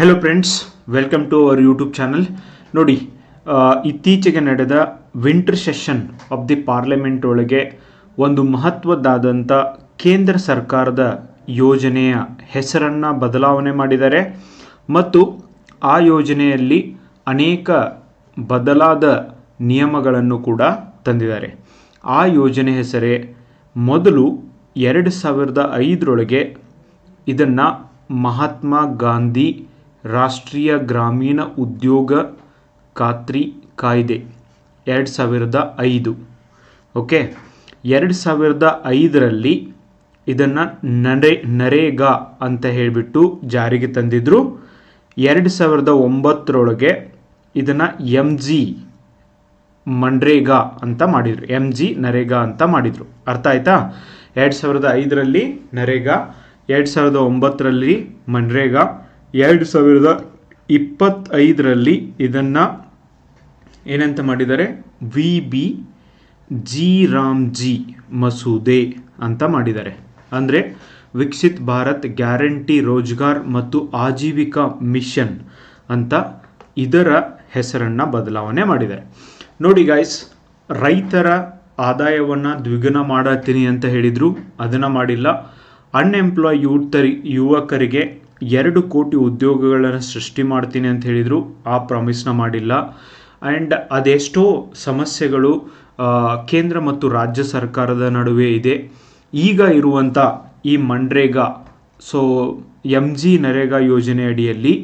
Hello friends welcome to our YouTube channel ನೋಡಿ ಇತ್ತೀಚೆಗೆ ನಡೆದ winter session of the parliament ಒಳಗೆ ಒಂದು ಮಹತ್ವದ್ದಾದಂಥ ಕೇಂದ್ರ ಸರ್ಕಾರದ ಯೋಜನೆಯ ಹೆಸರನ್ನು ಬದಲಾವಣೆ ಮಾಡಿದ್ದಾರೆ. ಮತ್ತು ಆ ಯೋಜನೆಯಲ್ಲಿ ಅನೇಕ ಬದಲಾದ ನಿಯಮಗಳನ್ನು ಕೂಡ ತಂದಿದ್ದಾರೆ. ಆ ಯೋಜನೆ ಹೆಸರೇ ಮೊದಲು ಎರಡು ಸಾವಿರದ ಐದರೊಳಗೆ ಇದನ್ನು ಮಹಾತ್ಮ ಗಾಂಧಿ ರಾಷ್ಟ್ರೀಯ ಗ್ರಾಮೀಣ ಉದ್ಯೋಗ ಖಾತ್ರಿ ಕಾಯ್ದೆ ಎರಡು ಸಾವಿರದ ಐದು. ಓಕೆ? ಎರಡು ಸಾವಿರದ ಐದರಲ್ಲಿ ಇದನ್ನು ನರೇ ನರೇಗಾ ಅಂತ ಹೇಳಿಬಿಟ್ಟು ಜಾರಿಗೆ ತಂದಿದ್ರು. ಎರಡು ಸಾವಿರದ ಒಂಬತ್ತರೊಳಗೆ ಇದನ್ನು ಎಂ ಜಿ ಮನ್ರೇಗಾ ಅಂತ ಮಾಡಿದರು. ಎಂ ಜಿ ನರೇಗಾ ಅಂತ ಮಾಡಿದರು. ಅರ್ಥ ಆಯ್ತಾ? ಎರಡು ಸಾವಿರದ ಐದರಲ್ಲಿ ನರೇಗಾ, ಎರಡು ಸಾವಿರದ ಒಂಬತ್ತರಲ್ಲಿ ಮನ್ರೇಗಾ ಎರಡು ಸಾವಿರದ ಇಪ್ಪತ್ತೈದರಲ್ಲಿ ಇದನ್ನು ಏನಂತ ಮಾಡಿದ್ದಾರೆ? V. B. G. Ram G ಮಸೂದೆ ಅಂತ ಮಾಡಿದ್ದಾರೆ. ಅಂದರೆ ವಿಕಸಿತ್ ಭಾರತ್ ಗ್ಯಾರಂಟಿ ರೋಜ್ಗಾರ್ ಮತ್ತು ಆಜೀವಿಕಾ ಮಿಷನ್ ಅಂತ ಇದರ ಹೆಸರನ್ನು ಬದಲಾವಣೆ ಮಾಡಿದ್ದಾರೆ. ನೋಡಿ ಗಾಯ್ಸ್ ರೈತರ ಆದಾಯವನ್ನು ದ್ವಿಗುಣ ಮಾಡತ್ತೀನಿ ಅಂತ ಹೇಳಿದರು. ಅದನ್ನು ಮಾಡಿಲ್ಲ. ಅನ್ಎಂಪ್ಲಾಯ್ ಯೂತರಿ ಯುವಕರಿಗೆ ಎರಡು ಕೋಟಿ ಉದ್ಯೋಗಗಳನ್ನು ಸೃಷ್ಟಿ ಮಾಡ್ತೀನಿ ಅಂತ ಹೇಳಿದರು. ಆ ಪ್ರಾಮಿಸ್ನ ಮಾಡಿಲ್ಲ. ಆ್ಯಂಡ್ ಅದೆಷ್ಟೋ ಸಮಸ್ಯೆಗಳು ಕೇಂದ್ರ ಮತ್ತು ರಾಜ್ಯ ಸರ್ಕಾರದ ನಡುವೆ ಇದೆ. ಈಗ ಇರುವಂಥ ಈ MNREGA so M G NREGA ಯೋಜನೆ ಅಡಿಯಲ್ಲಿ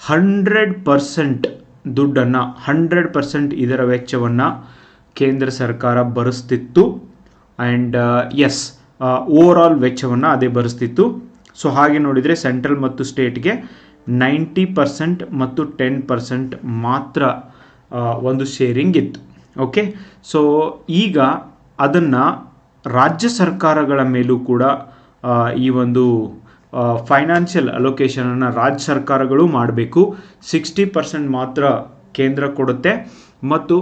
ಹಂಡ್ರೆಡ್ ಪರ್ಸೆಂಟ್ ದುಡ್ಡನ್ನು ಹಂಡ್ರೆಡ್ ಪರ್ಸೆಂಟ್ ಇದರ ವೆಚ್ಚವನ್ನು ಕೇಂದ್ರ ಸರ್ಕಾರ ಭರಿಸ್ತಿತ್ತು ಆ್ಯಂಡ್ ಎಸ್ ಓವರ್ ಆಲ್ ವೆಚ್ಚವನ್ನು ಅದೇ ಭರಿಸ್ತಿತ್ತು ಸೊ ಹಾಗೆ ನೋಡಿದರೆ ಸೆಂಟ್ರಲ್ ಮತ್ತು ಸ್ಟೇಟ್ಗೆ ನೈಂಟಿ ಪರ್ಸೆಂಟ್ ಮತ್ತು ಟೆನ್ ಪರ್ಸೆಂಟ್ ಮಾತ್ರ ಒಂದು ಶೇರಿಂಗ್ ಇತ್ತು. ಓಕೆ ಸೊ ಈಗ ಅದನ್ನು ರಾಜ್ಯ ಸರ್ಕಾರಗಳ ಮೇಲೂ ಕೂಡ ಈ ಒಂದು ಫೈನಾನ್ಷಿಯಲ್ ಅಲೋಕೇಶನನ್ನು ರಾಜ್ಯ ಸರ್ಕಾರಗಳು ಮಾಡಬೇಕು. ಸಿಕ್ಸ್ಟಿ ಪರ್ಸೆಂಟ್ ಮಾತ್ರ ಕೇಂದ್ರ ಕೊಡುತ್ತೆ ಮತ್ತು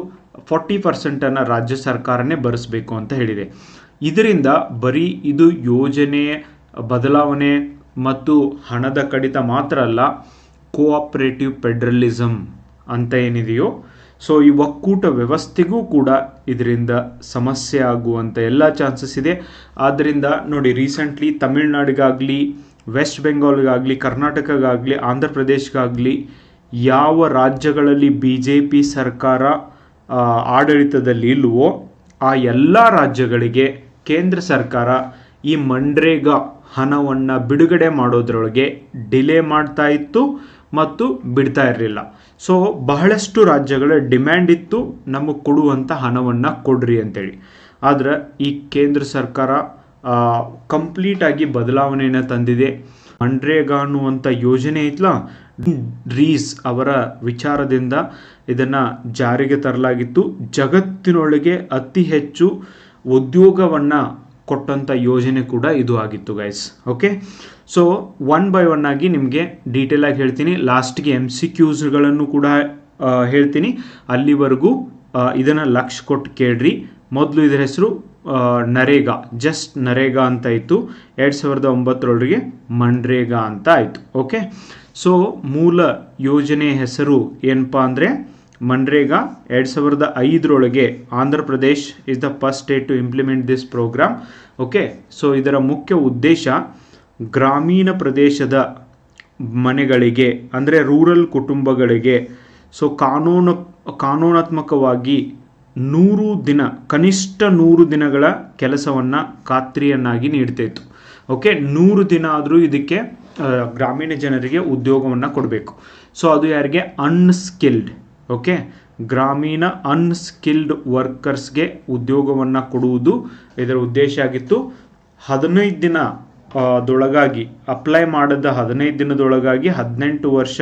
ಫಾರ್ಟಿ ಪರ್ಸೆಂಟನ್ನು ರಾಜ್ಯ ಸರ್ಕಾರನೇ ಭರಿಸಬೇಕು ಅಂತ ಹೇಳಿದೆ. ಇದರಿಂದ ಬರೀ ಇದು ಯೋಜನೆ ಬದಲಾವಣೆ ಮತ್ತು ಹಣದ ಕಡಿತ ಮಾತ್ರ ಅಲ್ಲ ಕೋಆಪರೇಟಿವ್ ಫೆಡ್ರಲಿಸಮ್ ಅಂತ ಏನಿದೆಯೋ ಸೊ ಈ ಒಕ್ಕೂಟ ವ್ಯವಸ್ಥೆಗೂ ಕೂಡ ಇದರಿಂದ ಸಮಸ್ಯೆ ಆಗುವಂಥ ಎಲ್ಲ ಚಾನ್ಸಸ್ ಇದೆ. ಆದ್ದರಿಂದ ನೋಡಿ ರೀಸೆಂಟ್ಲಿ ತಮಿಳ್ನಾಡಿಗಾಗಲಿ ವೆಸ್ಟ್ ಬೆಂಗಾಲ್ಗಾಗಲಿ ಕರ್ನಾಟಕಗಾಗಲಿ, ಆಂಧ್ರ ಪ್ರದೇಶಗಾಗಲಿ, ಯಾವ ರಾಜ್ಯಗಳಲ್ಲಿ ಬಿ ಜೆ ಪಿ ಸರ್ಕಾರ ಆಡಳಿತದಲ್ಲಿ ಇಲ್ವೋ, ಆ ಎಲ್ಲ ರಾಜ್ಯಗಳಿಗೆ ಕೇಂದ್ರ ಸರ್ಕಾರ ಈ ಮನ್ರೇಗಾ ಹಣವನ್ನು ಬಿಡುಗಡೆ ಮಾಡೋದ್ರೊಳಗೆ ಡಿಲೇ ಮಾಡ್ತಾ ಇತ್ತು ಮತ್ತು ಬಿಡ್ತಾ ಇರಲಿಲ್ಲ. ಸೊ ಬಹಳಷ್ಟು ರಾಜ್ಯಗಳ ಡಿಮ್ಯಾಂಡ್ ಇತ್ತು, ನಮಗೆ ಕೊಡುವಂಥ ಹಣವನ್ನು ಕೊಡ್ರಿ ಅಂತೇಳಿ. ಆದರೆ, ಈ ಕೇಂದ್ರ ಸರ್ಕಾರ ಕಂಪ್ಲೀಟಾಗಿ ಬದಲಾವಣೆಯನ್ನು ತಂದಿದೆ. ಮನ್ರೇಗಾ ಅನ್ನುವಂಥ ಯೋಜನೆ ಐತ್ಲಾ ರೀಸ್ ಅವರ ವಿಚಾರದಿಂದ ಇದನ್ನು ಜಾರಿಗೆ ತರಲಾಗಿತ್ತು. ಜಗತ್ತಿನೊಳಗೆ ಅತಿ ಹೆಚ್ಚು ಉದ್ಯೋಗವನ್ನು ಕೊಟ್ಟಂಥ ಯೋಜನೆ ಕೂಡ ಇದು ಆಗಿತ್ತು guys okay so one by one ಆಗಿ ನಿಮಗೆ ಡೀಟೇಲ್ ಆಗಿ ಹೇಳ್ತೀನಿ. ಲಾಸ್ಟ್ಗೆ ಎಂ ಸಿ ಕ್ಯೂಸ್ಗಳನ್ನು ಕೂಡ ಹೇಳ್ತೀನಿ. ಅಲ್ಲಿವರೆಗೂ ಇದನ್ನು ಲಕ್ಷ ಕೊಟ್ಟು ಕೇಳ್ರಿ. ಮೊದಲು ಇದರ ಹೆಸರು ನರೇಗಾ. ಜಸ್ಟ್ ನರೇಗಾ ಅಂತ ಇತ್ತು. ಎರಡು ಸಾವಿರದ ಒಂಬತ್ತರೊಳಗೆ ಮನ್ರೇಗಾ ಅಂತ ಆಯಿತು. ಓಕೆ ಸೊ ಮೂಲ ಯೋಜನೆ ಹೆಸರು ಏನಪ್ಪಾ ಅಂದರೆ ಮನ್ರೇಗಾ ಎರಡು ಸಾವಿರದ ಐದರೊಳಗೆ Andhra Pradesh is the first state to implement this program okay so ಇದರ ಮುಖ್ಯ ಉದ್ದೇಶ ಗ್ರಾಮೀಣ ಪ್ರದೇಶದ ಮನೆಗಳಿಗೆ, ಅಂದರೆ ರೂರಲ್ ಕುಟುಂಬಗಳಿಗೆ ಸೊ ಕಾನೂನು, ಕಾನೂನಾತ್ಮಕವಾಗಿ ನೂರು ದಿನ, ಕನಿಷ್ಠ ನೂರು ದಿನಗಳ ಕೆಲಸವನ್ನು ಖಾತ್ರಿಯನ್ನಾಗಿ ನೀಡ್ತಾಯಿತ್ತು ಓಕೆ ನೂರು ದಿನ ಆದರೂ ಇದಕ್ಕೆ ಗ್ರಾಮೀಣ ಜನರಿಗೆ ಉದ್ಯೋಗವನ್ನು ಕೊಡಬೇಕು. ಸೊ ಅದು ಯಾರಿಗೆ? Unskilled okay? ಗ್ರಾಮೀಣ ಅನ್ಸ್ಕಿಲ್ಡ್ ವರ್ಕರ್ಸ್ಗೆ ಉದ್ಯೋಗವನ್ನು ಕೊಡುವುದು ಇದರ ಉದ್ದೇಶ ಆಗಿತ್ತು. ಹದಿನೈದು ದಿನ ದೊಳಗಾಗಿ, ಅಪ್ಲೈ ಮಾಡಿದ ಹದಿನೈದು ದಿನದೊಳಗಾಗಿ ಹದಿನೆಂಟು ವರ್ಷ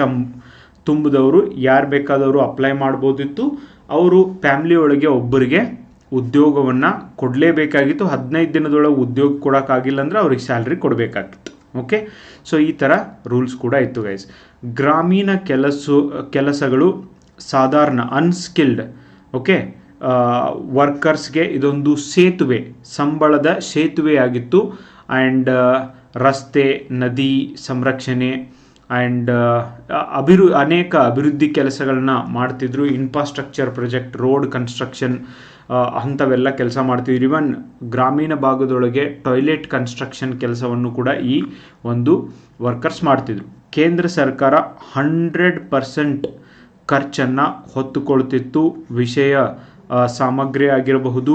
ತುಂಬಿದವರು, ಯಾರು ಬೇಕಾದವರು ಅಪ್ಲೈ ಮಾಡ್ಬೋದಿತ್ತು. ಅವರು ಫ್ಯಾಮ್ಲಿ ಒಳಗೆ ಒಬ್ಬರಿಗೆ ಉದ್ಯೋಗವನ್ನು ಕೊಡಲೇಬೇಕಾಗಿತ್ತು. ಹದಿನೈದು ದಿನದೊಳಗೆ ಉದ್ಯೋಗ ಕೊಡೋಕ್ಕಾಗಿಲ್ಲ ಅಂದರೆ ಅವ್ರಿಗೆ ಸ್ಯಾಲ್ರಿ ಕೊಡಬೇಕಾಗಿತ್ತು. ಓಕೆ? ಸೊ, ಈ ಥರ ರೂಲ್ಸ್ ಕೂಡ ಇತ್ತು ಗೈಸ್ ಗ್ರಾಮೀಣ ಕೆಲಸ, ಕೆಲಸಗಳು ಸಾಧಾರಣ ಅನ್ಸ್ಕಿಲ್ಡ್ ಓಕೆ ವರ್ಕರ್ಸ್ಗೆ ಇದೊಂದು ಸೇತುವೆ, ಸಂಬಳದ ಸೇತುವೆಯಾಗಿತ್ತು. ಆ್ಯಂಡ್ ರಸ್ತೆ, ನದಿ ಸಂರಕ್ಷಣೆ ಆ್ಯಂಡ್ ಅಭಿರು, ಅನೇಕ ಅಭಿವೃದ್ಧಿ ಕೆಲಸಗಳನ್ನ ಮಾಡ್ತಿದ್ರು. ಇನ್ಫ್ರಾಸ್ಟ್ರಕ್ಚರ್ ಪ್ರೊಜೆಕ್ಟ್ ರೋಡ್ ಕನ್ಸ್ಟ್ರಕ್ಷನ್ ಅಂಥವೆಲ್ಲ ಕೆಲಸ ಮಾಡ್ತಿದ್ರು. ಇವನ್ ಗ್ರಾಮೀಣ ಭಾಗದೊಳಗೆ ಟಾಯ್ಲೆಟ್ ಕನ್ಸ್ಟ್ರಕ್ಷನ್ ಕೆಲಸವನ್ನು ಕೂಡ ಈ ಒಂದು ವರ್ಕರ್ಸ್ ಮಾಡ್ತಿದ್ರು. ಕೇಂದ್ರ ಸರ್ಕಾರ ಹಂಡ್ರೆಡ್ ಪರ್ಸೆಂಟ್ ಖರ್ಚನ್ನು ಹೊತ್ತುಕೊಳ್ತಿತ್ತು. ವಿಷಯ ಸಾಮಗ್ರಿ ಆಗಿರಬಹುದು.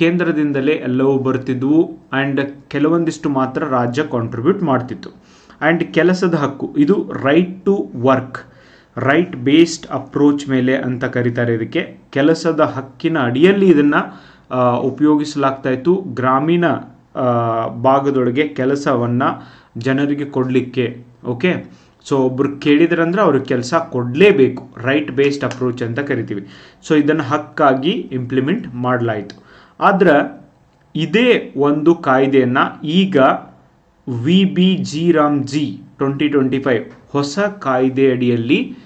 ಕೇಂದ್ರದಿಂದಲೇ ಎಲ್ಲವೂ ಬರ್ತಿದ್ವು. ಆ್ಯಂಡ್ ಕೆಲವೊಂದಿಷ್ಟು ಮಾತ್ರ ರಾಜ್ಯ ಕಾಂಟ್ರಿಬ್ಯೂಟ್ ಮಾಡ್ತಿತ್ತು. ಆ್ಯಂಡ್ ಕೆಲಸದ ಹಕ್ಕು, ಇದು right to work right based approach ಮೇಲೆ ಅಂತ ಕರೀತಾರೆ ಇದಕ್ಕೆ. ಕೆಲಸದ ಹಕ್ಕಿನ ಅಡಿಯಲ್ಲಿ ಇದನ್ನು ಉಪಯೋಗಿಸಲಾಗ್ತಾ ಇತ್ತು. ಗ್ರಾಮೀಣ ಭಾಗದೊಳಗೆ ಕೆಲಸವನ್ನು ಜನರಿಗೆ ಕೊಡಲಿಕ್ಕೆ ಓಕೆ ಸೊ ಒಬ್ರು ಕೇಳಿದ್ರಂದ್ರೆ ಅವ್ರಿಗೆ ಕೆಲಸ ಕೊಡಲೇಬೇಕು. ರೈಟ್ ಬೇಸ್ಡ್ ಅಪ್ರೋಚ್ ಅಂತ ಕರಿತೀವಿ. ಸೊ ಇದನ್ನು ಹಕ್ಕಾಗಿ ಇಂಪ್ಲಿಮೆಂಟ್ ಮಾಡಲಾಯಿತು. ಆದ್ರೆ, ಇದೇ ಒಂದು ಕಾಯ್ದೆಯನ್ನು ಈಗ V B G Ram G twenty twenty five ಹೊಸ ಕಾಯ್ದೆ ಅಡಿಯಲ್ಲಿ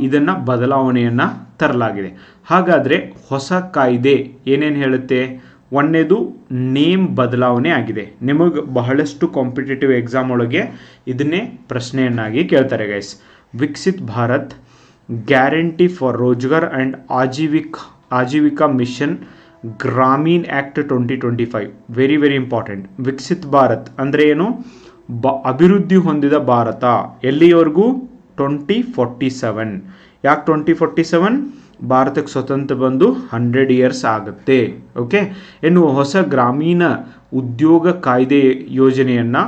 ಇದನ್ನು ಬದಲಾವಣೆಯನ್ನು ತರಲಾಗಿದೆ. ಹಾಗಾದರೆ ಹೊಸ ಕಾಯ್ದೆ ಏನೇನು ಹೇಳುತ್ತೆ? ಒಂದನೇದು ನೇಮ್ ಬದಲಾವಣೆ ಆಗಿದೆ. ನಿಮಗೆ ಬಹಳಷ್ಟು ಕಾಂಪಿಟೇಟಿವ್ ಎಕ್ಸಾಮ್ ಒಳಗೆ ಇದನ್ನೇ ಪ್ರಶ್ನೆಯನ್ನಾಗಿ ಕೇಳ್ತಾರೆ guys Viksit Bharat guarantee for Rozgar and Ajeevika, Ajeevika mission, Gramin act twenty twenty five very very important Viksit Bharat ಅಂದರೆ ಏನು? ಬ, ಅಭಿವೃದ್ಧಿ ಹೊಂದಿದ ಭಾರತ. ಎಲ್ಲಿಯವರೆಗೂ ಟ್ವೆಂಟಿ ಫೋರ್ಟಿ ಸೆವೆನ್ ಯಾಕೆ ಟ್ವೆಂಟಿ ಫೋರ್ಟಿ ಸೆವೆನ್ ಭಾರತಕ್ಕೆ ಸ್ವತಂತ್ರ ಬಂದು ಹಂಡ್ರೆಡ್ ಇಯರ್ಸ್ ಆಗುತ್ತೆ ಓಕೆ ಇನ್ನು ಹೊಸ ಗ್ರಾಮೀಣ ಉದ್ಯೋಗ ಕಾಯ್ದೆ ಯೋಜನೆಯನ್ನು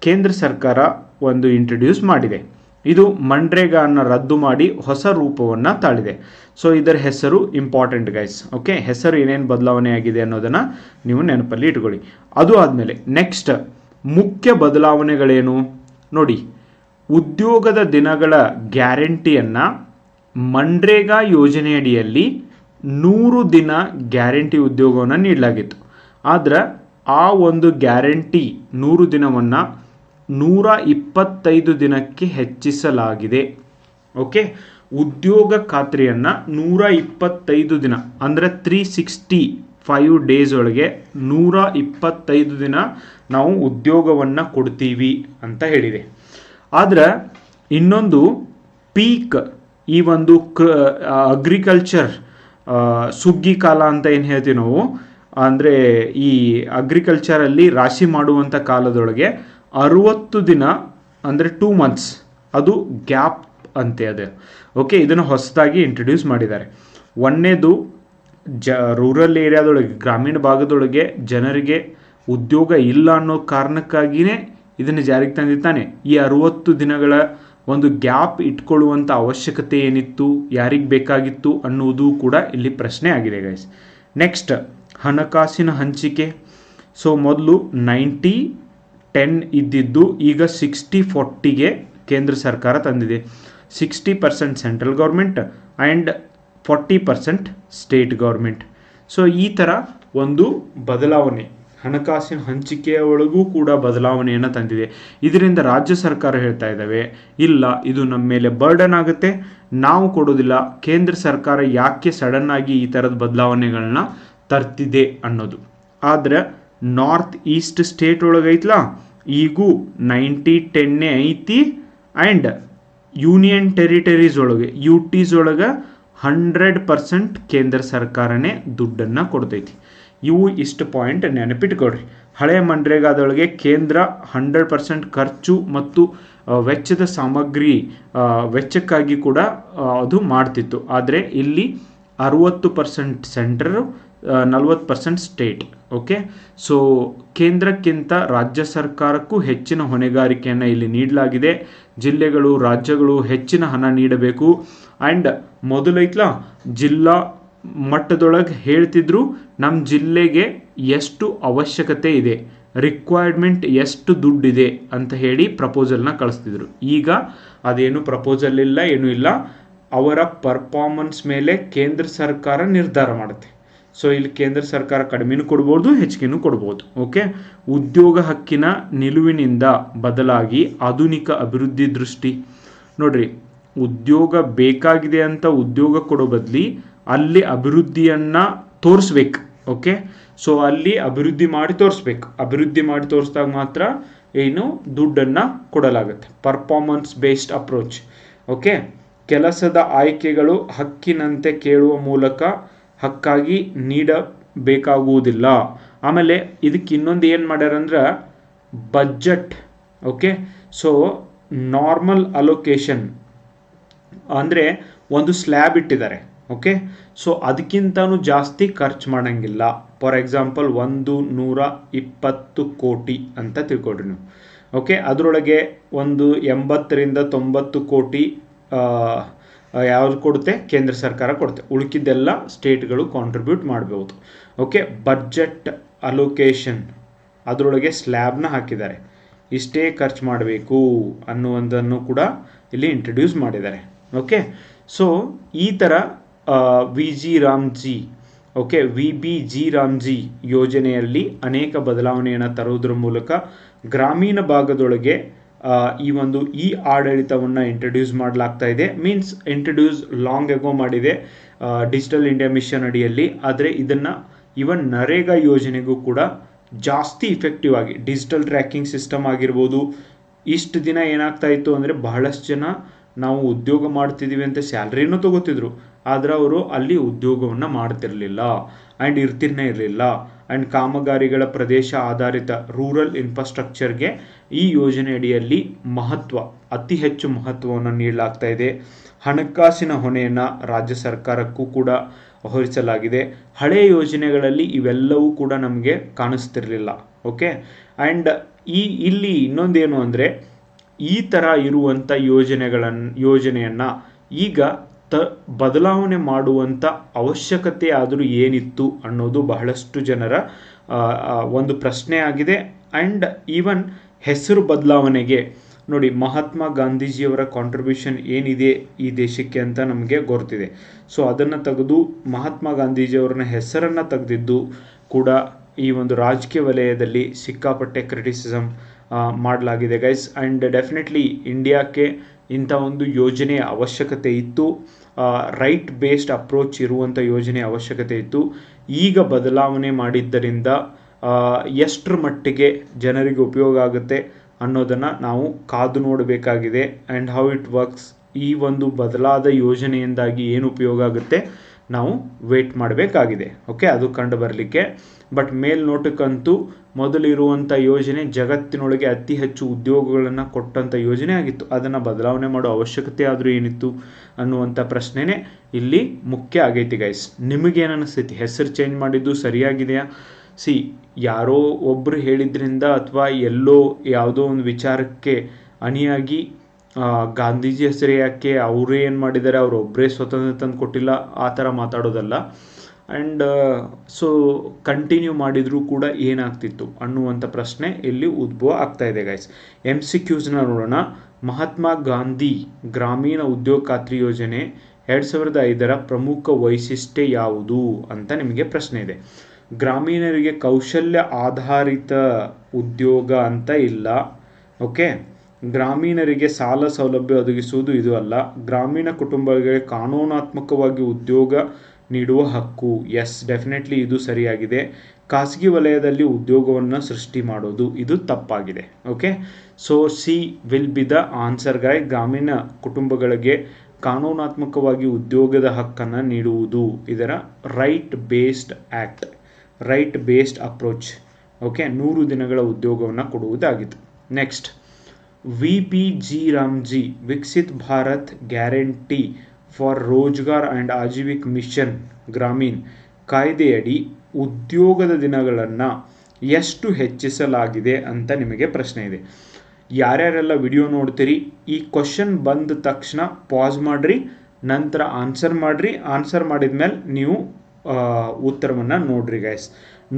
ಕೇಂದ್ರ ಸರ್ಕಾರ ಒಂದು ಇಂಟ್ರಡ್ಯೂಸ್ ಮಾಡಿದೆ. ಇದು ಮನ್ರೇಗಾನ ರದ್ದು ಮಾಡಿ ಹೊಸ ರೂಪವನ್ನು ತಾಳಿದೆ. ಸೊ ಇದರ ಹೆಸರು ಇಂಪಾರ್ಟೆಂಟ್ ಗೈಸ್ ಓಕೆ ಹೆಸರು ಏನೇನು ಬದಲಾವಣೆ ಆಗಿದೆ ಅನ್ನೋದನ್ನು ನೀವು ನೆನಪಲ್ಲಿ ಇಟ್ಕೊಳ್ಳಿ. ಅದು ಆದಮೇಲೆ ನೆಕ್ಸ್ಟ್ ಮುಖ್ಯ ಬದಲಾವಣೆಗಳೇನು? ನೋಡಿ, ಉದ್ಯೋಗದ ದಿನಗಳ ಗ್ಯಾರಂಟಿಯನ್ನು ಮನ್ರೇಗಾ ಯೋಜನೆಯಡಿಯಲ್ಲಿ ನೂರು ದಿನ ಗ್ಯಾರಂಟಿ ಉದ್ಯೋಗವನ್ನು ನೀಡಲಾಗಿತ್ತು. ಆದ್ರೆ ಆ ಒಂದು ಗ್ಯಾರಂಟಿ ನೂರು ದಿನವನ್ನು ನೂರ ಇಪ್ಪತ್ತೈದು ದಿನಕ್ಕೆ ಹೆಚ್ಚಿಸಲಾಗಿದೆ. ಓಕೆ? ಉದ್ಯೋಗ ಖಾತ್ರಿಯನ್ನು ನೂರ ಇಪ್ಪತ್ತೈದು ದಿನ, ಅಂದರೆ ತ್ರೀ ಸಿಕ್ಸ್ಟಿ ಫೈವ್ ಡೇಸ್ ಒಳಗೆ ನೂರ ಇಪ್ಪತ್ತೈದು ದಿನ ನಾವು ಉದ್ಯೋಗವನ್ನು ಕೊಡ್ತೀವಿ ಅಂತ ಹೇಳಿದೆ. ಆದರೆ ಇನ್ನೊಂದು ಪೀಕ್ ಈ ಒಂದು ಅಗ್ರಿಕಲ್ಚರ್ ಸುಗ್ಗಿ ಕಾಲ ಅಂತ ಏನು ಹೇಳ್ತೀವಿ ನಾವು? ಅಂದರೆ ಈ ಅಗ್ರಿಕಲ್ಚರಲ್ಲಿ ರಾಶಿ ಮಾಡುವಂಥ ಕಾಲದೊಳಗೆ ಅರುವತ್ತು ದಿನ, ಅಂದರೆ ಟೂ ಮಂತ್ಸ್ ಅದು ಗ್ಯಾಪ್ ಅಂತೆ ಅದು. ಓಕೆ ಇದನ್ನು ಹೊಸದಾಗಿ ಇಂಟ್ರಡ್ಯೂಸ್ ಮಾಡಿದ್ದಾರೆ. ಒಂದನೇದು, ಜ ರೂರಲ್ ಏರಿಯಾದೊಳಗೆ ಗ್ರಾಮೀಣ ಭಾಗದೊಳಗೆ ಜನರಿಗೆ ಉದ್ಯೋಗ ಇಲ್ಲ ಅನ್ನೋ ಕಾರಣಕ್ಕಾಗಿಯೇ ಇದನ್ನು ಜಾರಿಗೆ ತಂದಿದ್ದಾನೆ. ಈ ಅರುವತ್ತು ದಿನಗಳ ಒಂದು ಗ್ಯಾಪ್ ಇಟ್ಕೊಳ್ಳುವಂಥ ಅವಶ್ಯಕತೆ ಏನಿತ್ತು, ಯಾರಿಗೆ ಬೇಕಾಗಿತ್ತು ಅನ್ನುವುದು ಕೂಡ ಇಲ್ಲಿ ಪ್ರಶ್ನೆ ಆಗಿದೆ ಗೈಸ್ ನೆಕ್ಸ್ಟ್ ಹಣಕಾಸಿನ ಹಂಚಿಕೆ. ಸೊ ಮೊದಲು ನೈಂಟಿ ಟೆನ್ ಇದ್ದಿದ್ದು ಈಗ ಸಿಕ್ಸ್ಟಿ ಫೋರ್ಟಿಗೆ ಕೇಂದ್ರ ಸರ್ಕಾರ ತಂದಿದೆ. Sixty percent central government and forty percent state government. So ಈ ಥರ ಒಂದು ಬದಲಾವಣೆ. ಹಣಕಾಸಿನ ಹಂಚಿಕೆಯ ಒಳಗೂ ಕೂಡ ಬದಲಾವಣೆಯನ್ನು ತಂದಿದೆ. ಇದರಿಂದ ರಾಜ್ಯ ಸರ್ಕಾರ ಹೇಳ್ತಾ ಇದ್ದಾವೆ, ಇಲ್ಲ, ಇದು ನಮ್ಮ ಮೇಲೆ ಬರ್ಡನ್ ಆಗುತ್ತೆ, ನಾವು ಕೊಡೋದಿಲ್ಲ, ಕೇಂದ್ರ ಸರ್ಕಾರ ಯಾಕೆ ಸಡನ್ ಆಗಿ ಈ ಥರದ ಬದಲಾವಣೆಗಳನ್ನ ತರ್ತಿದೆ ಅನ್ನೋದು. ಆದರೆ ನಾರ್ತ್ ಈಸ್ಟ್ ಸ್ಟೇಟ್ ಒಳಗೈತ್ಲಾ ಈಗೂ ನೈಂಟಿ ಟೆನ್ನೇ ಐತಿ ಆ್ಯಂಡ್ ಯೂನಿಯನ್ ಟೆರಿಟರೀಸ್ ಒಳಗೆ ಯು ಟೀಸ್ ಒಳಗೆ ಹಂಡ್ರೆಡ್ ಪರ್ಸೆಂಟ್ ಕೇಂದ್ರ ಸರ್ಕಾರನೇ ದುಡ್ಡನ್ನು ಕೊಡ್ತೈತಿ. ಇವು ಇಷ್ಟು ಪಾಯಿಂಟ್ ನೆನಪಿಟ್ಕೊಳ್ರಿ. ಹಳೆಯ ಮನ್ರೇಗಾದೊಳಗೆ ಕೇಂದ್ರ ಹಂಡ್ರೆಡ್ ಪರ್ಸೆಂಟ್ ಖರ್ಚು ಮತ್ತು ವೆಚ್ಚದ ಸಾಮಗ್ರಿ ವೆಚ್ಚಕ್ಕಾಗಿ ಕೂಡ ಅದು ಮಾಡ್ತಿತ್ತು. ಆದರೆ ಇಲ್ಲಿ ಅರುವತ್ತು ಪರ್ಸೆಂಟ್ ಸೆಂಟ್ರು ನಲ್ವತ್ತು ಪರ್ಸೆಂಟ್ ಸ್ಟೇಟ್ ಓಕೆ ಸೊ ಕೇಂದ್ರಕ್ಕಿಂತ ರಾಜ್ಯ ಸರ್ಕಾರಕ್ಕೂ ಹೆಚ್ಚಿನ ಹೊಣೆಗಾರಿಕೆಯನ್ನು ಇಲ್ಲಿ ನೀಡಲಾಗಿದೆ. ಜಿಲ್ಲೆಗಳು, ರಾಜ್ಯಗಳು ಹೆಚ್ಚಿನ ಹಣ ನೀಡಬೇಕು. ಆ್ಯಂಡ್ ಮೊದಲೈತ್ಲ ಜಿಲ್ಲಾ ಮಟ್ಟದೊಳಗೆ ಹೇಳ್ತಿದ್ರು ನಮ್ಮ ಜಿಲ್ಲೆಗೆ ಎಷ್ಟು ಅವಶ್ಯಕತೆ ಇದೆ ರಿಕ್ವೈರ್ಮೆಂಟ್ ಎಷ್ಟು ದುಡ್ಡಿದೆ ಅಂತ ಹೇಳಿ ಪ್ರಪೋಸಲ್ನ ಕಳಿಸ್ತಿದ್ರು. ಈಗ ಅದೇನು ಪ್ರಪೋಸಲ್ ಇಲ್ಲ, ಏನೂ ಇಲ್ಲ. ಅವರ ಪರ್ಫಾರ್ಮೆನ್ಸ್ ಮೇಲೆ ಕೇಂದ್ರ ಸರ್ಕಾರ ನಿರ್ಧಾರ ಮಾಡುತ್ತೆ. ಸೊ ಇಲ್ಲಿ ಕೇಂದ್ರ ಸರ್ಕಾರ ಕಡಿಮೆನೂ ಕೊಡ್ಬೋದು, ಹೆಚ್ಚಿಗೆನೂ ಕೊಡ್ಬೋದು ಓಕೆ ಉದ್ಯೋಗ ಹಕ್ಕಿನ ನಿಲುವಿನಿಂದ ಬದಲಾಗಿ ಆಧುನಿಕ ಅಭಿವೃದ್ಧಿ ದೃಷ್ಟಿ. ನೋಡ್ರಿ, ಉದ್ಯೋಗ ಬೇಕಾಗಿದೆ ಅಂತ ಉದ್ಯೋಗ ಕೊಡೋ ಬದಲಿ ಅಲ್ಲಿ ಅಭಿವೃದ್ಧಿಯನ್ನು ತೋರಿಸ್ಬೇಕು ಓಕೆ ಸೊ ಅಲ್ಲಿ ಅಭಿವೃದ್ಧಿ ಮಾಡಿ ತೋರಿಸ್ಬೇಕು. ಅಭಿವೃದ್ಧಿ ಮಾಡಿ ತೋರಿಸಿದಾಗ ಮಾತ್ರ ಏನು? ದುಡ್ಡನ್ನು ಕೊಡಲಾಗುತ್ತೆ. ಪರ್ಫಾರ್ಮೆನ್ಸ್ ಬೇಸ್ಡ್ ಅಪ್ರೋಚ್ ಓಕೆ ಕೆಲಸದ ಆಯ್ಕೆಗಳು ಹಕ್ಕಿನಂತೆ ಕೇಳುವ ಮೂಲಕ ಹಕ್ಕಾಗಿ ನೀಡಬೇಕಾಗುವುದಿಲ್ಲ. ಆಮೇಲೆ ಇದಕ್ಕೆ ಇನ್ನೊಂದು ಏನು ಮಾಡ್ಯಾರಂದ್ರೆ budget okay so normal allocation ಅಂದರೆ ಒಂದು ಸ್ಲ್ಯಾಬ್ ಇಟ್ಟಿದ್ದಾರೆ. ಓಕೆ ಸೊ ಅದಕ್ಕಿಂತನೂ ಜಾಸ್ತಿ ಖರ್ಚು ಮಾಡೋಂಗಿಲ್ಲ. ಫಾರ್ ಎಕ್ಸಾಂಪಲ್ ಒಂದು ನೂರ ಇಪ್ಪತ್ತು ಕೋಟಿ ಅಂತ ತಿಳ್ಕೊಳ್ರಿ ನೀವು. ಓಕೆ ಅದರೊಳಗೆ ಒಂದು ಎಂಬತ್ತರಿಂದ ತೊಂಬತ್ತು ಕೋಟಿ ಯಾವ್ದು ಕೊಡುತ್ತೆ? ಕೇಂದ್ರ ಸರ್ಕಾರ ಕೊಡುತ್ತೆ. ಉಳುಕಿದ್ದೆಲ್ಲ ಸ್ಟೇಟ್ಗಳು ಕಾಂಟ್ರಿಬ್ಯೂಟ್ ಮಾಡಬಹುದು ಓಕೆ ಬಡ್ಜೆಟ್ ಅಲೋಕೇಶನ್ ಅದರೊಳಗೆ ಸ್ಲ್ಯಾಬ್ನ ಹಾಕಿದ್ದಾರೆ. ಇಷ್ಟೇ ಖರ್ಚು ಮಾಡಬೇಕು ಅನ್ನುವಂಥನ್ನು ಕೂಡ ಇಲ್ಲಿ ಇಂಟ್ರಡ್ಯೂಸ್ ಮಾಡಿದ್ದಾರೆ. ಓಕೆ ಸೊ ಈ ಥರ V G Ramji okay V B G Ramji ಯೋಜನೆಯಲ್ಲಿ ಅನೇಕ ಬದಲಾವಣೆಯನ್ನು ತರುವುದರ ಮೂಲಕ ಗ್ರಾಮೀಣ ಭಾಗದೊಳಗೆ ಈ ಒಂದು ಇ ಆಡಳಿತವನ್ನು ಇಂಟ್ರಡ್ಯೂಸ್ ಮಾಡಲಾಗ್ತಾ ಇದೆ. ಮೀನ್ಸ್ ಇಂಟ್ರಡ್ಯೂಸ್ ಲಾಂಗ್ ಎಗೋ ಮಾಡಿದೆ ಡಿಜಿಟಲ್ ಇಂಡಿಯಾ ಮಿಷನ್ ಅಡಿಯಲ್ಲಿ. ಆದರೆ ಇದನ್ನು ಇವನ್ ನರೇಗಾ ಯೋಜನೆಗೂ ಕೂಡ ಜಾಸ್ತಿ ಇಫೆಕ್ಟಿವ್ ಆಗಿ ಡಿಜಿಟಲ್ ಟ್ರ್ಯಾಕಿಂಗ್ ಸಿಸ್ಟಮ್ ಆಗಿರ್ಬೋದು, ಇಷ್ಟು ದಿನ ಏನಾಗ್ತಾ ಇತ್ತು ಅಂದರೆ ಬಹಳಷ್ಟು ಜನ ನಾವು ಉದ್ಯೋಗ ಮಾಡ್ತಿದ್ದೀವಿ ಅಂತ ಸ್ಯಾಲ್ರಿನೂ ತಗೋತಿದ್ರು, ಆದರೆ ಅವರು ಅಲ್ಲಿ ಉದ್ಯೋಗವನ್ನು ಮಾಡ್ತಿರಲಿಲ್ಲ ಆ್ಯಂಡ್ ಇರ್ತಿರ್ನೇ ಇರಲಿಲ್ಲ. ಆ್ಯಂಡ್ ಕಾಮಗಾರಿಗಳ ಪ್ರದೇಶ ಆಧಾರಿತ ರೂರಲ್ ಇನ್ಫ್ರಾಸ್ಟ್ರಕ್ಚರ್ಗೆ ಈ ಯೋಜನೆ ಅಡಿಯಲ್ಲಿ ಮಹತ್ವ, ಅತಿ ಹೆಚ್ಚು ಮಹತ್ವವನ್ನು ನೀಡಲಾಗ್ತಾ ಇದೆ. ಹಣಕಾಸಿನ ಹೊಣೆಯನ್ನು ರಾಜ್ಯ ಸರ್ಕಾರಕ್ಕೂ ಕೂಡ ಹೊರಿಸಲಾಗಿದೆ. ಹಳೆಯ ಯೋಜನೆಗಳಲ್ಲಿ ಇವೆಲ್ಲವೂ ಕೂಡ ನಮಗೆ ಕಾಣಿಸ್ತಿರಲಿಲ್ಲ ಓಕೆ ಆ್ಯಂಡ್ ಈ, ಇಲ್ಲಿ ಇನ್ನೊಂದೇನು ಅಂದರೆ ಈ ಥರ ಇರುವಂಥ ಯೋಜನೆಗಳನ್ನು ಯೋಜನೆಯನ್ನು ಈಗ ತ ಬದಲಾವಣೆ ಮಾಡುವಂಥ ಅವಶ್ಯಕತೆ ಆದರೂ ಏನಿತ್ತು ಅನ್ನೋದು ಬಹಳಷ್ಟು ಜನರ ಒಂದು ಪ್ರಶ್ನೆ ಆಗಿದೆ. ಆ್ಯಂಡ್ ಈವನ್ ಹೆಸರು ಬದಲಾವಣೆಗೆ ನೋಡಿ ಮಹಾತ್ಮ ಗಾಂಧೀಜಿಯವರ ಕಾಂಟ್ರಿಬ್ಯೂಷನ್ ಏನಿದೆ ಈ ದೇಶಕ್ಕೆ ಅಂತ ನಮಗೆ ಗೊತ್ತಿದೆ. ಸೊ ಅದನ್ನು ತೆಗೆದು ಮಹಾತ್ಮ ಗಾಂಧೀಜಿಯವರನ್ನ ಹೆಸರನ್ನು ತೆಗೆದಿದ್ದು ಕೂಡ ಈ ಒಂದು ರಾಜಕೀಯ ವಲಯದಲ್ಲಿ ಸಿಕ್ಕಾಪಟ್ಟೆ ಕ್ರಿಟಿಸಿಸಮ್ ಮಾಡಲಾಗಿದೆ. ಗೈಸ್ ಆ್ಯಂಡ್ ಡೆಫಿನೆಟ್ಲಿ ಇಂಡಿಯಾಕ್ಕೆ ಇಂಥ ಒಂದು ಯೋಜನೆಯ ಅವಶ್ಯಕತೆ ಇತ್ತು. ರೈಟ್ ಬೇಸ್ಡ್ ಅಪ್ರೋಚ್ ಇರುವಂಥ ಯೋಜನೆ ಅವಶ್ಯಕತೆ ಇತ್ತು. ಈಗ ಬದಲಾವಣೆ ಮಾಡಿದ್ದರಿಂದ ಎಷ್ಟರ ಮಟ್ಟಿಗೆ ಜನರಿಗೆ ಉಪಯೋಗ ಆಗುತ್ತೆ ಅನ್ನೋದನ್ನು ನಾವು ಕಾದು ನೋಡಬೇಕಾಗಿದೆ. ಆ್ಯಂಡ್ ಹೌ ಇಟ್ ವರ್ಕ್ಸ್ ಈ ಒಂದು ಬದಲಾದ ಯೋಜನೆಯಿಂದಾಗಿ ಏನು ಉಪಯೋಗ ಆಗುತ್ತೆ? ನಾವು ವೇಟ್ ಮಾಡಬೇಕಾಗಿದೆ. ಓಕೆ ಅದು ಕಂಡು ಬರಲಿಕ್ಕೆ. ಬಟ್ ಮೇಲ್ನೋಟಕ್ಕಂತೂ ಮೊದಲಿರುವಂಥ ಯೋಜನೆ ಜಗತ್ತಿನೊಳಗೆ ಅತಿ ಹೆಚ್ಚು ಉದ್ಯೋಗಗಳನ್ನು ಕೊಟ್ಟಂಥ ಯೋಜನೆ ಆಗಿತ್ತು. ಅದನ್ನು ಬದಲಾವಣೆ ಮಾಡೋ ಅವಶ್ಯಕತೆ ಆದರೂ ಏನಿತ್ತು ಅನ್ನುವಂಥ ಪ್ರಶ್ನೆನೇ ಇಲ್ಲಿ ಮುಖ್ಯ ಆಗೈತಿ ಗೈಸ್ ನಿಮಗೇನು ಅನಿಸ್ತೈತಿ ಹೆಸರು ಚೇಂಜ್ ಮಾಡಿದ್ದು ಸರಿಯಾಗಿದೆಯಾ? ಸಿ ಯಾರೋ ಒಬ್ಬರು ಹೇಳಿದ್ರಿಂದ ಅಥವಾ ಎಲ್ಲೋ ಯಾವುದೋ ಒಂದು ವಿಚಾರಕ್ಕೆ ಅಣಿಯಾಗಿ ಗಾಂಧೀಜಿ ಹೆಸರು ಯಾಕೆ ಅವರೇ ಏನು ಮಾಡಿದ್ದಾರೆ, ಅವರು ಒಬ್ಬರೇ ಸ್ವತಂತ್ರ ತಂದು ಕೊಟ್ಟಿಲ್ಲ, ಆ ಥರ ಮಾತಾಡೋದಲ್ಲ. ಆ್ಯಂಡ್ ಸೊ ಕಂಟಿನ್ಯೂ ಮಾಡಿದರೂ ಕೂಡ ಏನಾಗ್ತಿತ್ತು ಅನ್ನುವಂಥ ಪ್ರಶ್ನೆ ಇಲ್ಲಿ ಉದ್ಭವ ಆಗ್ತಾ ಇದೆ ಗೈಸ್ ಎಂ ಸಿ ಕ್ಯೂಸ್ನ ನೋಡೋಣ. ಮಹಾತ್ಮ ಗಾಂಧಿ ಗ್ರಾಮೀಣ ಉದ್ಯೋಗ ಖಾತ್ರಿ ಯೋಜನೆ ಎರಡು ಸಾವಿರದ ಐದರ ಪ್ರಮುಖ ವೈಶಿಷ್ಟ್ಯ ಯಾವುದು ಅಂತ ನಿಮಗೆ ಪ್ರಶ್ನೆ ಇದೆ. ಗ್ರಾಮೀಣರಿಗೆ ಕೌಶಲ್ಯ ಆಧಾರಿತ ಉದ್ಯೋಗ ಅಂತ ಇಲ್ಲ ಓಕೆ ಗ್ರಾಮೀಣರಿಗೆ ಸಾಲ ಸೌಲಭ್ಯ ಒದಗಿಸುವುದು ಇದು ಅಲ್ಲ. ಗ್ರಾಮೀಣ ಕುಟುಂಬಗಳಿಗೆ ಕಾನೂನಾತ್ಮಕವಾಗಿ ಉದ್ಯೋಗ ನೀಡುವ ಹಕ್ಕು. ಎಸ್ ಡೆಫಿನೆಟ್ಲಿ ಇದು ಸರಿಯಾಗಿದೆ. ಖಾಸಗಿ ವಲಯದಲ್ಲಿ ಉದ್ಯೋಗವನ್ನು ಸೃಷ್ಟಿ ಮಾಡೋದು ಇದು ತಪ್ಪಾಗಿದೆ. Okay so C will be the answer guy ಗ್ರಾಮೀಣ ಕುಟುಂಬಗಳಿಗೆ ಕಾನೂನಾತ್ಮಕವಾಗಿ ಉದ್ಯೋಗದ ಹಕ್ಕನ್ನು ನೀಡುವುದು. ಇದರ right based act right based approach okay ನೂರು ದಿನಗಳ ಉದ್ಯೋಗವನ್ನು ಕೊಡುವುದಾಗಿತ್ತು. Next V G Ramji Viksit Bharat guarantee for Rozgar and Ajeevika mission Gramin ಕಾಯ್ದೆಯಡಿ ಉದ್ಯೋಗದ ದಿನಗಳನ್ನು ಎಷ್ಟು ಹೆಚ್ಚಿಸಲಾಗಿದೆ ಅಂತ ನಿಮಗೆ ಪ್ರಶ್ನೆ ಇದೆ. ಯಾರ್ಯಾರೆಲ್ಲ ವಿಡಿಯೋ ನೋಡ್ತೀರಿ, ಈ ಕ್ವಶನ್ ಬಂದ ತಕ್ಷಣ ಪಾಸ್ ಮಾಡಿರಿ, ನಂತರ ಆನ್ಸರ್ ಮಾಡಿರಿ ಆನ್ಸರ್ ಮಾಡಿದ್ಮೇಲೆ ನೀವು ಉತ್ತರವನ್ನು ನೋಡ್ರಿ ಗೈಸ್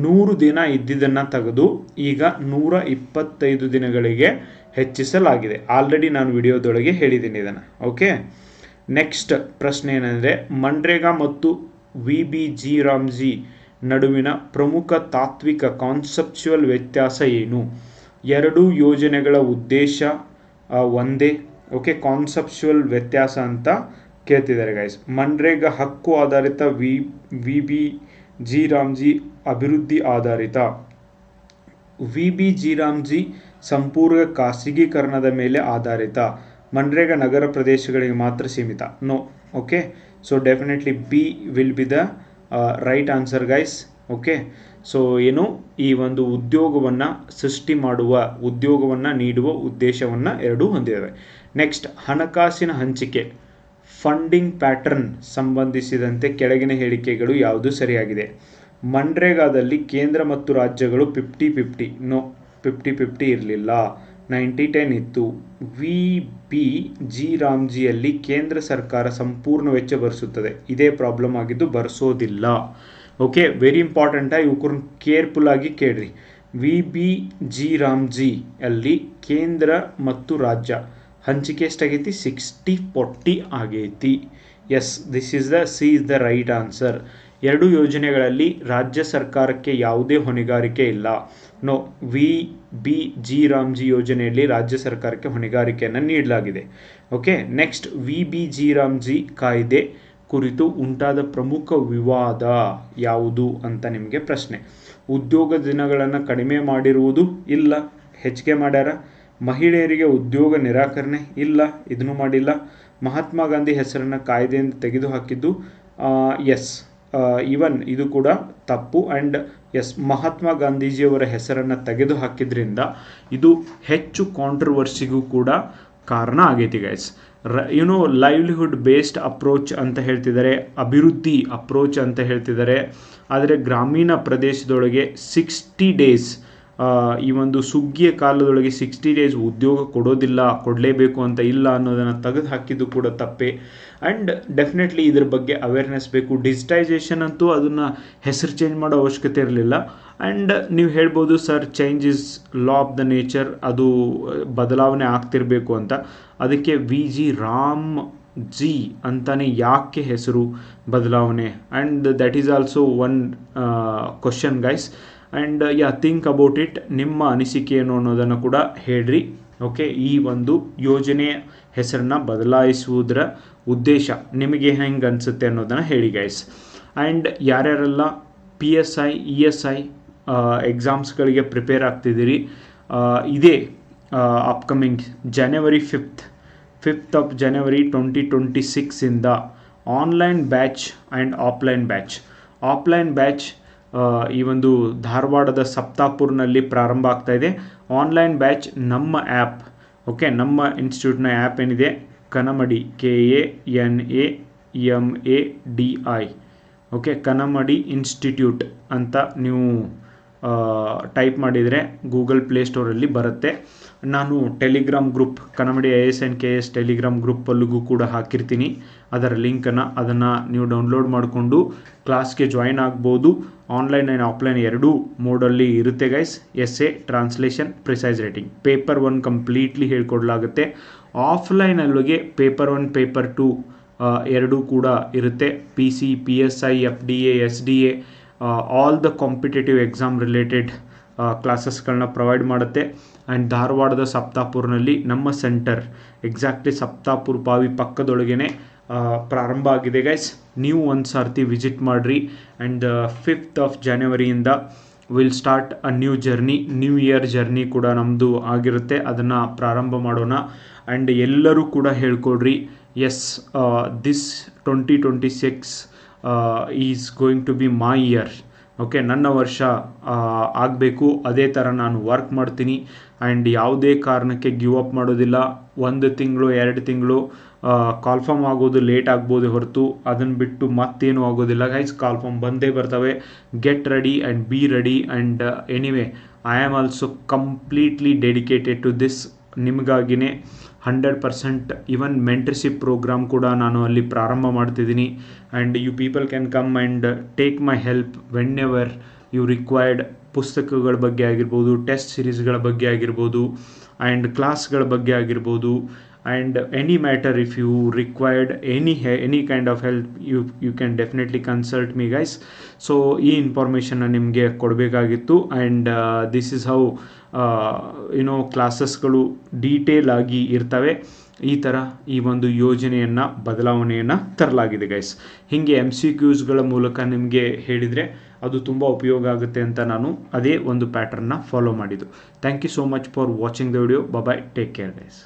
ನೂರು ದಿನ ಇದ್ದಿದ್ದನ್ನು ತೆಗೆದು ಈಗ ನೂರ ಇಪ್ಪತ್ತೈದು ದಿನಗಳಿಗೆ ಹೆಚ್ಚಿಸಲಾಗಿದೆ. ಆಲ್ರೆಡಿ ನಾನು ವಿಡಿಯೋದೊಳಗೆ ಹೇಳಿದ್ದೀನಿ ಇದನ್ನು. ಓಕೆ ನೆಕ್ಸ್ಟ್ ಪ್ರಶ್ನೆ ಏನಂದರೆ, ಮನ್ರೇಗಾ ಮತ್ತು ವಿ ಬಿ ಜಿ ರಾಮ್ಜಿ ನಡುವಿನ ಪ್ರಮುಖ ತಾತ್ವಿಕ ಕಾನ್ಸೆಪ್ಚುವಲ್ ವ್ಯತ್ಯಾಸ ಏನು? ಎರಡೂ ಯೋಜನೆಗಳ ಉದ್ದೇಶ ಒಂದೇ. ಓಕೆ ಕಾನ್ಸೆಪ್ಚುವಲ್ ವ್ಯತ್ಯಾಸ ಅಂತ ಕೇಳ್ತಿದ್ದಾರೆ ಗೈಸ್ ಮನ್ರೇಗಾ ಹಕ್ಕು ಆಧಾರಿತ V V B G Ramji ಅಭಿವೃದ್ಧಿ ಆಧಾರಿತ. ವಿ ಬಿ ಜಿ ರಾಮ್ಜಿ ಸಂಪೂರ್ಣ ಖಾಸಗೀಕರಣದ ಮೇಲೆ ಆಧಾರಿತ. ಮನ್ರೇಗಾ ನಗರ ಪ್ರದೇಶಗಳಿಗೆ ಮಾತ್ರ ಸೀಮಿತ. No okay so definitely B will be the right answer guys okay so ಏನು? ಈ ಒಂದು ಉದ್ಯೋಗವನ್ನು ಸೃಷ್ಟಿ ಮಾಡುವ, ಉದ್ಯೋಗವನ್ನು ನೀಡುವ ಉದ್ದೇಶವನ್ನು ಎರಡೂ ಹೊಂದಿದ್ದಾವೆ. ನೆಕ್ಸ್ಟ್ ಹಣಕಾಸಿನ ಹಂಚಿಕೆ. ಫಂಡಿಂಗ್ ಪ್ಯಾಟರ್ನ್ ಸಂಬಂಧಿಸಿದಂತೆ ಕೆಳಗಿನ ಹೇಳಿಕೆಗಳು ಯಾವುದು ಸರಿಯಾಗಿದೆ? ಮನ್ರೇಗಾದಲ್ಲಿ ಕೇಂದ್ರ ಮತ್ತು ರಾಜ್ಯಗಳು fifty fifty no fifty fifty ಇರಲಿಲ್ಲ. ನೈಂಟಿ ಟೆನ್ ಇತ್ತು. ವಿ ಬಿ ಜಿ ರಾಮ್ಜಿಯಲ್ಲಿ ಕೇಂದ್ರ ಸರ್ಕಾರ ಸಂಪೂರ್ಣ ವೆಚ್ಚ ಭರಿಸುತ್ತದೆ. ಇದೇ ಪ್ರಾಬ್ಲಮ್ ಆಗಿದ್ದು ಭರಿಸೋದಿಲ್ಲ. ಓಕೆ ವೆರಿ ಇಂಪಾರ್ಟೆಂಟ ಇವ್ರನ್ನ ಕೇರ್ಫುಲ್ ಆಗಿ ಕೇಳ್ರಿ. ವಿ ಬಿ ಜಿ ರಾಮ್ಜಿ ಅಲ್ಲಿ ಕೇಂದ್ರ ಮತ್ತು ರಾಜ್ಯ ಹಂಚಿಕೆ ಎಷ್ಟಾಗೈತಿ? ಸಿಕ್ಸ್ಟಿ ಫೋರ್ಟಿ ಆಗೈತಿ. Yes this is the C is the right answer ಎರಡು ಯೋಜನೆಗಳಲ್ಲಿ ರಾಜ್ಯ ಸರ್ಕಾರಕ್ಕೆ ಯಾವುದೇ ಹೊಣೆಗಾರಿಕೆ ಇಲ್ಲ. No, V, B, G Ramji ಯೋಜನೆಯಲ್ಲಿ ರಾಜ್ಯ ಸರ್ಕಾರಕ್ಕೆ ಹೊಣೆಗಾರಿಕೆಯನ್ನು ನೀಡಲಾಗಿದೆ. Okay, next V, B, G Ramji ಕಾಯ್ದೆ ಕುರಿತು ಉಂಟಾದ ಪ್ರಮುಖ ವಿವಾದ ಯಾವುದು ಅಂತ ನಿಮಗೆ ಪ್ರಶ್ನೆ. ಉದ್ಯೋಗ ದಿನಗಳನ್ನು ಕಡಿಮೆ ಮಾಡಿರುವುದು ಇಲ್ಲ, ಹೆಚ್ಚಿಗೆ ಮಾಡ್ಯಾರ? ಮಹಿಳೆಯರಿಗೆ ಉದ್ಯೋಗ ನಿರಾಕರಣೆ ಇಲ್ಲ, ಇದನ್ನು ಮಾಡಿಲ್ಲ. ಮಹಾತ್ಮ ಗಾಂಧಿ ಹೆಸರನ್ನು ಕಾಯ್ದೆಯಿಂದ ತೆಗೆದುಹಾಕಿದ್ದು ಎಸ್. ಈವನ್ ಇದು ಕೂಡ ತಪ್ಪು. ಆ್ಯಂಡ್ ಎಸ್, ಮಹಾತ್ಮ ಗಾಂಧೀಜಿಯವರ ಹೆಸರನ್ನು ತೆಗೆದು ಹಾಕಿದ್ರಿಂದ ಇದು ಹೆಚ್ಚು ಕಾಂಟ್ರವರ್ಸಿಗೂ ಕೂಡ ಕಾರಣ ಆಗೈತಿ ಗೈಸ್ ರ ಯುನೋ ಲೈವ್ಲಿಹುಡ್ ಬೇಸ್ಡ್ ಅಪ್ರೋಚ್ ಅಂತ ಹೇಳ್ತಿದ್ದಾರೆ, ಅಭಿವೃದ್ಧಿ ಅಪ್ರೋಚ್ ಅಂತ ಹೇಳ್ತಿದ್ದಾರೆ. ಆದರೆ ಗ್ರಾಮೀಣ ಪ್ರದೇಶದೊಳಗೆ ಸಿಕ್ಸ್ಟಿ ಡೇಸ್ ಈ ಒಂದು ಸುಗ್ಗಿಯ ಕಾಲದೊಳಗೆ ಸಿಕ್ಸ್ಟಿ ಡೇಸ್ ಉದ್ಯೋಗ ಕೊಡೋದಿಲ್ಲ, ಕೊಡಲೇಬೇಕು ಅಂತ ಇಲ್ಲ ಅನ್ನೋದನ್ನು ತೆಗೆದು ಹಾಕಿದ್ದು ಕೂಡ ತಪ್ಪೆ. ಆ್ಯಂಡ್ ಡೆಫಿನೆಟ್ಲಿ ಇದ್ರ ಬಗ್ಗೆ ಅವೇರ್ನೆಸ್ ಬೇಕು. ಡಿಜಿಟೈಸೇಷನ್ ಅಂತೂ ಅದನ್ನು ಹೆಸರು ಚೇಂಜ್ ಮಾಡೋ ಅವಶ್ಯಕತೆ ಇರಲಿಲ್ಲ. ಆ್ಯಂಡ್ ನೀವು ಹೇಳ್ಬೋದು sir change is law of the nature ಅದು ಬದಲಾವಣೆ ಆಗ್ತಿರಬೇಕು ಅಂತ. ಅದಕ್ಕೆ ವಿ ಜಿ ರಾಮ್ ಜಿ ಅಂತಾನೆ ಯಾಕೆ ಹೆಸರು ಬದಲಾವಣೆ? And that is also one question guys and ya think about it ನಿಮ್ಮ ಅನಿಸಿಕೆ ಏನು ಅನ್ನೋದನ್ನು ಕೂಡ ಹೇಳ್ರಿ. ಓಕೆ ಈ ಒಂದು ಯೋಜನೆಯ ಹೆಸರನ್ನ ಬದಲಾಯಿಸುವುದರ ಉದ್ದೇಶ ನಿಮಗೆ ಹೆಂಗೆ ಅನಿಸುತ್ತೆ ಅನ್ನೋದನ್ನು ಹೇಳಿ guys and ಯಾರ್ಯಾರೆಲ್ಲ P S I E S I ಎಕ್ಸಾಮ್ಸ್ಗಳಿಗೆ prepare ಆಗ್ತಿದ್ದೀರಿ ಇದೇ upcoming January fifth fifth of January twenty twenty ಸಿಕ್ಸಿಂದ online batch and offline batch offline batch ಈ ಒಂದು ಧಾರವಾಡದ ಸಪ್ತಾಪುರ್ನಲ್ಲಿ ಪ್ರಾರಂಭ ಆಗ್ತಾ ಇದೆ. ಆನ್ಲೈನ್ ಬ್ಯಾಚ್ ನಮ್ಮ ಆ್ಯಪ್. ಓಕೆ, ನಮ್ಮ ಇನ್ಸ್ಟಿಟ್ಯೂಟ್ನ ಆ್ಯಪ್ ಏನಿದೆ? Kanamadi, K A N A M A D I. Okay, Kanamadi institute ಅಂತ ನೀವು ಟೈಪ್ ಮಾಡಿದರೆ ಗೂಗಲ್ ಪ್ಲೇಸ್ಟೋರಲ್ಲಿ ಬರುತ್ತೆ. ನಾನು ಟೆಲಿಗ್ರಾಮ್ ಗ್ರೂಪ್ ಕನ್ನಡಿ I S N K S Telegram ಗ್ರೂಪಲ್ಲಿಗೂ ಕೂಡ ಹಾಕಿರ್ತೀನಿ. ಅದರ ಲಿಂಕನ್ನು ಅದನ್ನು ನೀವು ಡೌನ್ಲೋಡ್ ಮಾಡಿಕೊಂಡು ಕ್ಲಾಸ್ಗೆ ಜಾಯಿನ್ ಆಗ್ಬೋದು. ಆನ್ಲೈನ್ ಆ್ಯಂಡ್ ಆಫ್ಲೈನ್ ಎರಡೂ ಮೋಡಲ್ಲಿ ಇರುತ್ತೆ guys S A translation precise writing paper one completely ಹೇಳ್ಕೊಡ್ಲಾಗುತ್ತೆ. ಆಫ್ಲೈನಲ್ಲಿಗೆ ಪೇಪರ್ ಒನ್ ಪೇಪರ್ ಟು ಎರಡೂ ಕೂಡ ಇರುತ್ತೆ. P C P S I F D A S D A all the competitive exam related ಕ್ಲಾಸಸ್ಗಳನ್ನ provide ಮಾಡುತ್ತೆ. And ಧಾರವಾಡದ ಸಪ್ತಾಪುರ್ನಲ್ಲಿ ನಮ್ಮ centre exactly Saptapur ಬಾವಿ ಪಕ್ಕದೊಳಗೇ ಪ್ರಾರಂಭ ಆಗಿದೆ ಗೈಸ್ ನೀವು ಒಂದು ಸರ್ತಿ ವಿಸಿಟ್ ಮಾಡಿರಿ. ಆ್ಯಂಡ್ ಫಿಫ್ತ್ ಆಫ್ ಜನವರಿಯಿಂದ will start a new journey new year journey ಕೂಡ ನಮ್ಮದು ಆಗಿರುತ್ತೆ. ಅದನ್ನು ಪ್ರಾರಂಭ ಮಾಡೋಣ. ಆ್ಯಂಡ್ ಎಲ್ಲರೂ ಕೂಡ ಹೇಳ್ಕೊಡ್ರಿ yes this twenty twenty six is going to be my year okay ನನ್ನ ವರ್ಷ ಆಗಬೇಕು. ಅದೇ ಥರ ನಾನು ವರ್ಕ್ ಮಾಡ್ತೀನಿ. ಆ್ಯಂಡ್ ಯಾವುದೇ ಕಾರಣಕ್ಕೆ ಗಿವ್ ಅಪ್ ಮಾಡೋದಿಲ್ಲ. ಒಂದು ತಿಂಗಳು, ಎರಡು ತಿಂಗಳು ಕಾಲ್ಫಾರ್ಮ್ ಆಗೋದು ಲೇಟ್ ಆಗ್ಬೋದು ಹೊರತು. ಅದನ್ನು ಬಿಟ್ಟು ಮತ್ತೇನು ಆಗೋದಿಲ್ಲ. ಗೈಸ್ ಕಾಲ್ಫಾರ್ಮ್ ಬಂದೇ ಬರ್ತವೆ. Get ready and be ready and anyway I am also completely dedicated to this ನಿಮಗಾಗಿನೇ. Hundred percent even mentorship program ಕೂಡ ನಾನು ಅಲ್ಲಿ ಪ್ರಾರಂಭ ಮಾಡ್ತಿದ್ದೀನಿ. And you people can come and take my help whenever you required ಪುಸ್ತಕಗಳ ಬಗ್ಗೆ ಆಗಿರ್ಬೋದು test ಸಿರೀಸ್ಗಳ ಬಗ್ಗೆ ಆಗಿರ್ಬೋದು ಆ್ಯಂಡ್ ಕ್ಲಾಸ್ಗಳ ಬಗ್ಗೆ ಆಗಿರ್ಬೋದು. And any matter if you required any he any kind of help you you can definitely consult me guys so ಈ ಇನ್ಫಾರ್ಮೇಷನ್ನ ನಿಮಗೆ ಕೊಡಬೇಕಾಗಿತ್ತು. ಆ್ಯಂಡ್ ದಿಸ್ ಇಸ್ ಹೌ ಏನೋ ಕ್ಲಾಸಸ್ಗಳು ಡೀಟೇಲ್ ಆಗಿ ಇರ್ತವೆ. ಈ ಥರ ಈ ಒಂದು ಯೋಜನೆಯನ್ನು, ಬದಲಾವಣೆಯನ್ನು ತರಲಾಗಿದೆ ಗೈಸ್ ಹೀಗೆ ಎಂ ಸಿ ಕ್ಯೂಸ್ಗಳ ಮೂಲಕ ನಿಮಗೆ ಹೇಳಿದರೆ ಅದು ತುಂಬ ಉಪಯೋಗ ಆಗುತ್ತೆ ಅಂತ ನಾನು ಅದೇ ಒಂದು ಪ್ಯಾಟ್ರನ್ನ ಫಾಲೋ ಮಾಡಿದ್ದು. Thank you so much for watching the video bye take care guys